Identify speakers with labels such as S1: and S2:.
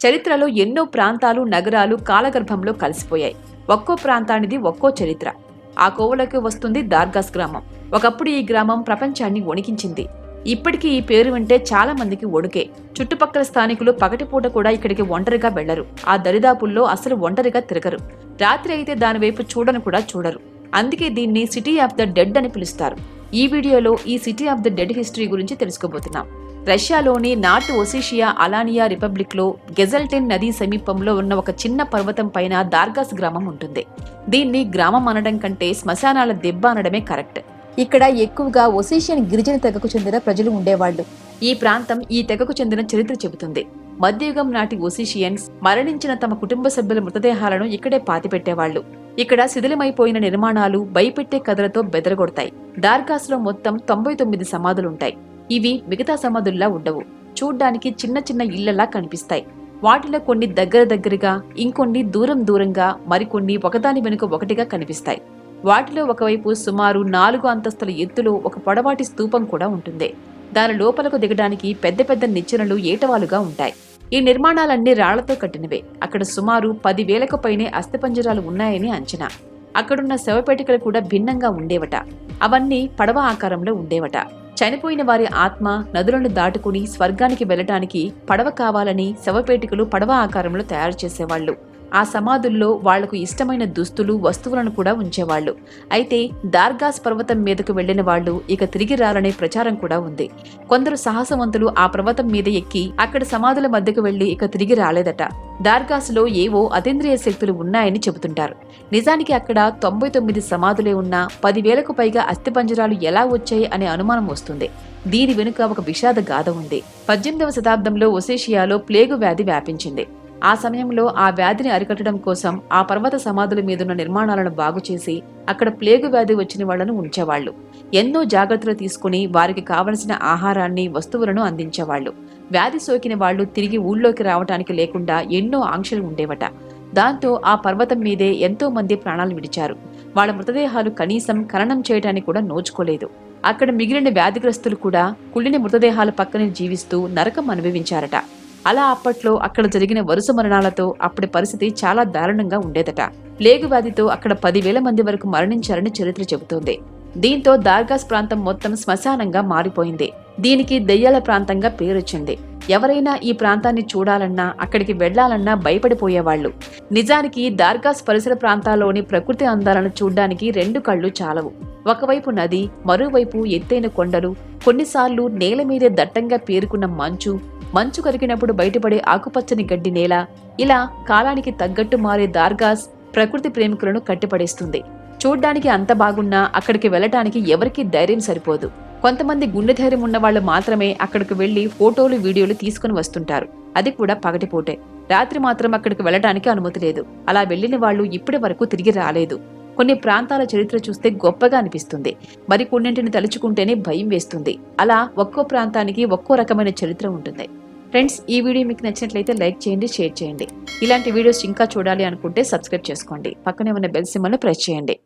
S1: చరిత్రలో ఎన్నో ప్రాంతాలు నగరాలు కాలగర్భంలో కలిసిపోయాయి. ఒక్కో ప్రాంతానిది ఒక్కో చరిత్ర. ఆ కోవలోకి వస్తుంది దార్గాస్ గ్రామం. ఒకప్పుడు ఈ గ్రామం ప్రపంచాన్ని వణికించింది. ఇప్పటికీ ఈ పేరు వింటే చాలా మందికి ఒడుకే చుట్టుపక్కల స్థానికులు పగటిపూట కూడా ఇక్కడికి ఒంటరిగా వెళ్ళరు ఆ దరిదాపుల్లో అసలు ఒంటరిగా తిరగరు. రాత్రి అయితే దాని వైపు చూడను కూడా చూడరు. అందుకే దీన్ని సిటీ ఆఫ్ ద డెడ్ అని పిలుస్తారు. ఈ వీడియోలో ఈ city of the dead history గురించి తెలుసుకోబోతున్నాం. రష్యాలోని నార్త్ ఒసిషియా అలానియా రిపబ్లిక్లో గెజల్టెన్ నదీ సమీపంలో ఉన్న ఒక చిన్న పర్వతం పైన దార్గాస్ గ్రామం ఉంటుంది. దీన్ని గ్రామం అనడం కంటే శ్మశానాల దెబ్బ అనడమే కరెక్ట్. ఇక్కడ ఎక్కువగా ఒసిషియన్ గిరిజన తెగకు చెందిన ప్రజలు ఉండేవాళ్ళు ఈ ప్రాంతం ఈ తెగకు చెందిన చరిత్ర చెబుతుంది. మధ్యయుగం నాటి ఒసిషియన్స్ మరణించిన తమ కుటుంబ సభ్యుల మృతదేహాలను ఇక్కడే పాతిపెట్టేవాళ్ళు ఇక్కడ శిథిలమైపోయిన నిర్మాణాలు భయపెట్టే కథలతో బెదరగొడతాయి. దార్గాస్లో మొత్తం తొంభై తొమ్మిది సమాధులుంటాయి. ఇవి మిగతా సమాధుల్లా ఉండవు. చూడ్డానికి చిన్న చిన్న ఇళ్ళలా కనిపిస్తాయి. వాటిలో కొన్ని దగ్గర దగ్గరగా ఇంకొన్ని దూరం దూరంగా మరికొన్ని ఒకదాని వెనుక ఒకటిగా కనిపిస్తాయి. వాటిలో ఒకవైపు సుమారు నాలుగు అంతస్తుల ఎత్తులో ఒక పొడవాటి స్తూపం కూడా ఉంటుంది. దాని లోపలకు దిగడానికి పెద్ద పెద్ద నిచ్చెనలు ఏటవాలుగా ఉంటాయి. ఈ నిర్మాణాలన్నీ రాళ్ళతో కట్టినవే. అక్కడ సుమారు పదివేలకు పైనే అస్థిపంజరాలు ఉన్నాయని అంచనా. అక్కడున్న శవపేటికలు కూడా భిన్నంగా ఉండేవట. అవన్నీ పడవ ఆకారంలో ఉండేవట. చనిపోయిన వారి ఆత్మ నదులను దాటుకుని స్వర్గానికి వెళ్ళటానికి పడవ కావాలని శవపేటికలు పడవ ఆకారంలో తయారు చేసేవాళ్ళు ఆ సమాధుల్లో వాళ్ళకు ఇష్టమైన దుస్తులు వస్తువులను కూడా ఉంచేవాళ్ళు అయితే దార్గాస్ పర్వతం మీదకు వెళ్ళిన వాళ్ళు ఇక తిరిగి రారనే ప్రచారం కూడా ఉంది. కొందరు సాహసవంతులు ఆ పర్వతం మీద ఎక్కి అక్కడ సమాధుల మధ్యకు వెళ్ళి ఇక తిరిగి రాలేదట. దార్గాస్లో ఏవో అతీంద్రియ శక్తులు ఉన్నాయని చెబుతుంటారు. నిజానికి అక్కడ తొంభై తొమ్మిది సమాధులే ఉన్నా పదివేలకు పైగా అస్థిపంజరాలు ఎలా వచ్చాయి అనే అనుమానం వస్తుంది. దీని వెనుక ఒక విషాద గాథ ఉంది. పద్దెనిమిదవ శతాబ్దంలో ఒసేషియాలో ప్లేగు వ్యాధి వ్యాపించింది. ఆ సమయంలో ఆ వ్యాధిని అరికట్టడం కోసం ఆ పర్వత సమాధుల మీదున్న నిర్మాణాలను బాగు చేసి అక్కడ ప్లేగు వ్యాధి వచ్చిన వాళ్ళను ఉంచేవాళ్ళు ఎన్నో జాగ్రత్తలు తీసుకుని వారికి కావలసిన ఆహారాన్ని వస్తువులను అందించేవాళ్ళు వ్యాధి సోకిన వాళ్ళు తిరిగి ఊళ్ళోకి రావటానికి లేకుండా ఎన్నో ఆంక్షలు ఉండేవట. దాంతో ఆ పర్వతం మీదే ఎంతో మంది ప్రాణాలు విడిచారు. వాళ్ళ మృతదేహాలు కనీసం ఖననం చేయడానికి కూడా నోచుకోలేదు. అక్కడ మిగిలిన వ్యాధిగ్రస్తులు కూడా కుళ్ళిన మృతదేహాల పక్కనే జీవిస్తూ నరకం అనుభవించారట. అలా అప్పట్లో అక్కడ జరిగిన వరుస మరణాలతో అప్పటి పరిస్థితి చాలా దారుణంగా ఉండేదట. ప్లేగు వ్యాధితో అక్కడ పదివేల మంది వరకు మరణించారని చరిత్ర చెబుతోంది. దీంతో దార్గాస్ ప్రాంతం మొత్తం శ్మశానంగా మారిపోయింది. దీనికి దెయ్యాల ప్రాంతంగా పేరొచ్చింది. ఎవరైనా ఈ ప్రాంతాన్ని చూడాలన్నా అక్కడికి వెళ్ళాలన్నా భయపడిపోయేవాళ్ళు నిజానికి దార్గాస్ పరిసర ప్రాంతాల్లోని ప్రకృతి అందాలను చూడ్డానికి రెండు కళ్ళు చాలవు. ఒకవైపు నది మరోవైపు ఎత్తైన కొండలు కొన్నిసార్లు నేల మీదే దట్టంగా పేరుకున్న మంచు మంచు కరిగినప్పుడు బయటపడే ఆకుపచ్చని గడ్డి నేల ఇలా కాలానికి తగ్గట్టు మారే దార్గాస్ ప్రకృతి ప్రేమికులను కట్టిపడేస్తుంది. చూడ్డానికి అంత బాగున్నా అక్కడికి వెళ్ళటానికి ఎవరికీ ధైర్యం సరిపోదు. కొంతమంది గుండె ధైర్యం ఉన్న వాళ్ళు మాత్రమే అక్కడికి వెళ్ళి ఫోటోలు వీడియోలు తీసుకుని వస్తుంటారు. అది కూడా పగటిపూటే. రాత్రి మాత్రం అక్కడికి వెళ్ళడానికి అనుమతి లేదు. అలా వెళ్ళిన వాళ్ళు ఇప్పటి వరకు తిరిగి రాలేదు. కొన్ని ప్రాంతాల చరిత్ర చూస్తే గొప్పగా అనిపిస్తుంది. మరి కొన్నింటిని తలుచుకుంటేనే భయం వేస్తుంది. అలా ఒక్కో ప్రాంతానికి ఒక్కో రకమైన చరిత్ర ఉంటుంది. ఫ్రెండ్స్ ఈ వీడియో మీకు నచ్చినట్లయితే లైక్ చేయండి షేర్ చేయండి. ఇలాంటి వీడియోస్ ఇంకా చూడాలి అనుకుంటే సబ్స్క్రైబ్ చేసుకోండి. పక్కనే ఉన్న బెల్ సింబల్ని ప్రెస్ చేయండి.